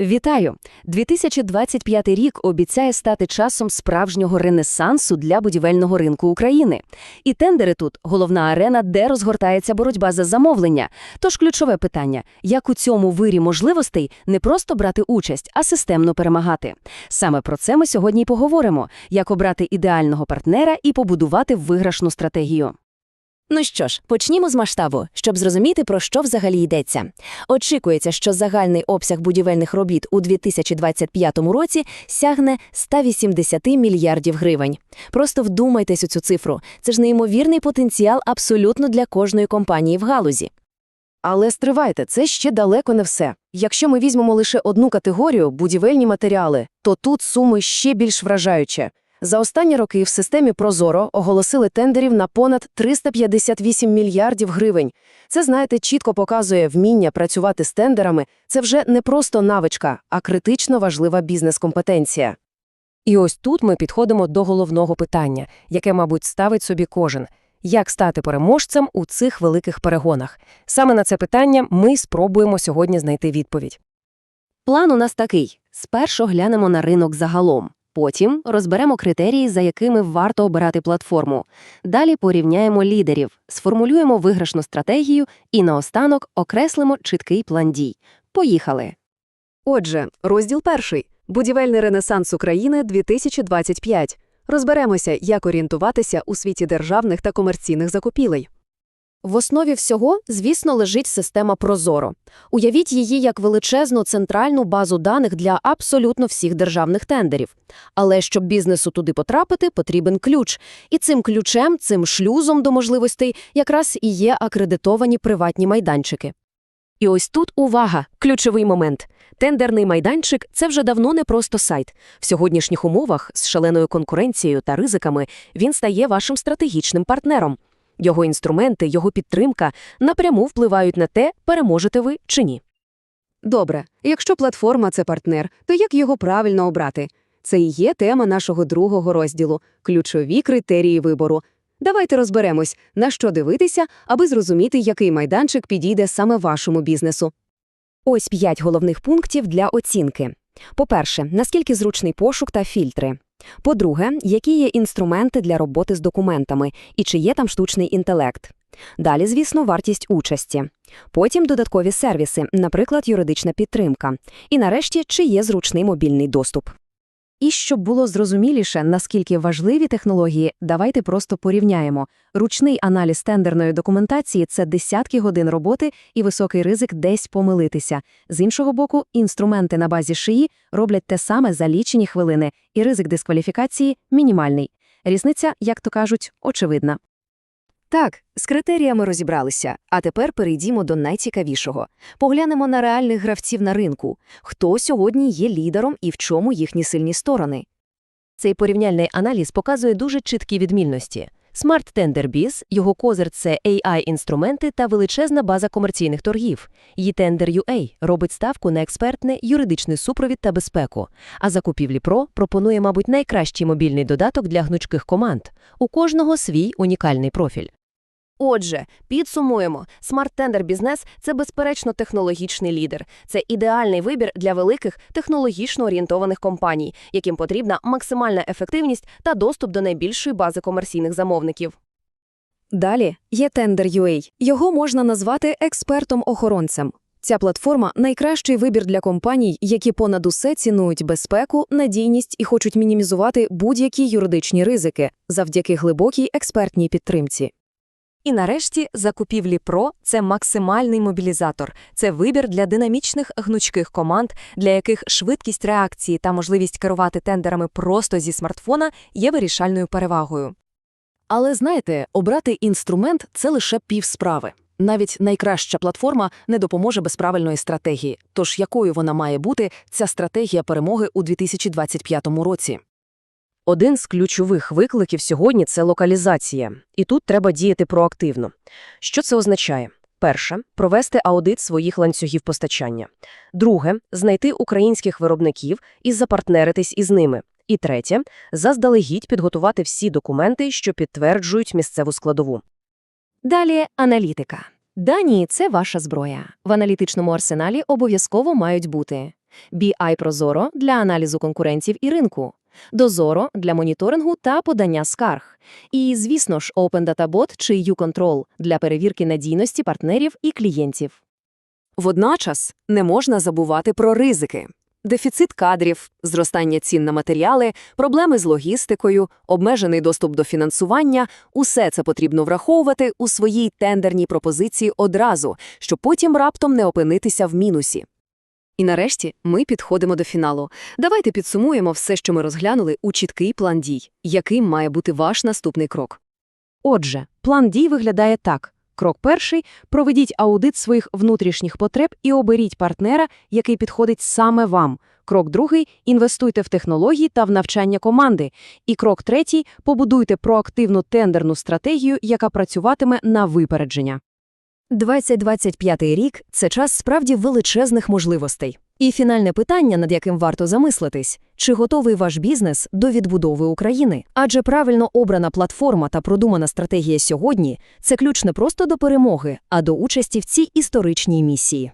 Вітаю! 2025 рік обіцяє стати часом справжнього ренесансу для будівельного ринку України. І тендери тут – головна арена, де розгортається боротьба за замовлення. Тож ключове питання – як у цьому вирі можливостей не просто брати участь, а системно перемагати. Саме про це ми сьогодні й поговоримо – як обрати ідеального партнера і побудувати виграшну стратегію. Ну що ж, почнімо з масштабу, щоб зрозуміти, про що взагалі йдеться. Очікується, що загальний обсяг будівельних робіт у 2025 році сягне 180 мільярдів гривень. Просто вдумайтесь у цю цифру. Це ж неймовірний потенціал абсолютно для кожної компанії в галузі. Але стривайте, це ще далеко не все. Якщо ми візьмемо лише одну категорію – будівельні матеріали, то тут суми ще більш вражаючі. За останні роки в системі «Прозоро» оголосили тендерів на понад 358 мільярдів гривень. Це, знаєте, чітко показує вміння працювати з тендерами. Це вже не просто навичка, а критично важлива бізнес-компетенція. І ось тут ми підходимо до головного питання, яке, мабуть, ставить собі кожен. Як стати переможцем у цих великих перегонах? Саме на це питання ми спробуємо сьогодні знайти відповідь. План у нас такий. Спершу глянемо на ринок загалом. Потім розберемо критерії, за якими варто обирати платформу. Далі порівняємо лідерів, сформулюємо виграшну стратегію і наостанок окреслимо чіткий план дій. Поїхали! Отже, розділ перший Будівельний ренесанс України 2025. Розберемося, як орієнтуватися у світі державних та комерційних закупівель. В основі всього, звісно, лежить система Прозоро. Уявіть її як величезну центральну базу даних для абсолютно всіх державних тендерів. Але щоб бізнесу туди потрапити, потрібен ключ. І цим ключем, цим шлюзом до можливостей якраз і є акредитовані приватні майданчики. І ось тут увага, ключовий момент. Тендерний майданчик – це вже давно не просто сайт. В сьогоднішніх умовах з шаленою конкуренцією та ризиками він стає вашим стратегічним партнером. Його інструменти, його підтримка напряму впливають на те, переможете ви чи ні. Добре, якщо платформа це партнер, то як його правильно обрати? Це і є тема нашого другого розділу ключові критерії вибору. Давайте розберемось, на що дивитися, аби зрозуміти, який майданчик підійде саме вашому бізнесу. Ось п'ять головних пунктів для оцінки. По-перше, наскільки зручний пошук та фільтри. По-друге, які є інструменти для роботи з документами і чи є там штучний інтелект. Далі, звісно, вартість участі. Потім додаткові сервіси, наприклад, юридична підтримка. І нарешті, чи є зручний мобільний доступ. І щоб було зрозуміліше, наскільки важливі технології, давайте просто порівняємо. Ручний аналіз тендерної документації – це десятки годин роботи і високий ризик десь помилитися. З іншого боку, інструменти на базі шиї роблять те саме за лічені хвилини, і ризик дискваліфікації мінімальний. Різниця, як то кажуть, очевидна. Так, з критеріями розібралися, а тепер перейдімо до найцікавішого. Поглянемо на реальних гравців на ринку. Хто сьогодні є лідером і в чому їхні сильні сторони? Цей порівняльний аналіз показує дуже чіткі відмінності. Smart Tender Biz, його козир – це AI-інструменти та величезна база комерційних торгів. eTender.ua робить ставку на експертне, юридичний супровід та безпеку. А Закупівлі Pro пропонує, мабуть, найкращий мобільний додаток для гнучких команд. У кожного свій унікальний профіль. Отже, підсумуємо, Tender Business – це безперечно технологічний лідер. Це ідеальний вибір для великих технологічно орієнтованих компаній, яким потрібна максимальна ефективність та доступ до найбільшої бази комерційних замовників. Далі є Tender.ua. Його можна назвати експертом-охоронцем. Ця платформа найкращий вибір для компаній, які понад усе цінують безпеку, надійність і хочуть мінімізувати будь-які юридичні ризики завдяки глибокій експертній підтримці. І нарешті закупівлі Pro – це максимальний мобілізатор. Це вибір для динамічних гнучких команд, для яких швидкість реакції та можливість керувати тендерами просто зі смартфона є вирішальною перевагою. Але знаєте, обрати інструмент – це лише пів справи. Навіть найкраща платформа не допоможе без правильної стратегії. Тож якою вона має бути, ця стратегія перемоги у 2025 році? Один з ключових викликів сьогодні – це локалізація. І тут треба діяти проактивно. Що це означає? Перше – провести аудит своїх ланцюгів постачання. Друге – знайти українських виробників і запартнеритись із ними. І третє – заздалегідь підготувати всі документи, що підтверджують місцеву складову. Далі аналітика. Дані – це ваша зброя. В аналітичному арсеналі обов'язково мають бути BI Прозоро для аналізу конкурентів і ринку, Дозоро для моніторингу та подання скарг. І, звісно ж, Open Data Bot чи U-Control для перевірки надійності партнерів і клієнтів. Водночас не можна забувати про ризики. Дефіцит кадрів, зростання цін на матеріали, проблеми з логістикою, обмежений доступ до фінансування – усе це потрібно враховувати у своїй тендерній пропозиції одразу, щоб потім раптом не опинитися в мінусі. І нарешті ми підходимо до фіналу. Давайте підсумуємо все, що ми розглянули у чіткий план дій. Яким має бути ваш наступний крок? Отже, план дій виглядає так. Крок перший – проведіть аудит своїх внутрішніх потреб і оберіть партнера, який підходить саме вам. Крок другий – інвестуйте в технології та в навчання команди. І крок третій – побудуйте проактивну тендерну стратегію, яка працюватиме на випередження. 2025 рік – це час справді величезних можливостей. І фінальне питання, над яким варто замислитись – чи готовий ваш бізнес до відбудови України? Адже правильно обрана платформа та продумана стратегія сьогодні – це ключ не просто до перемоги, а до участі в цій історичній місії.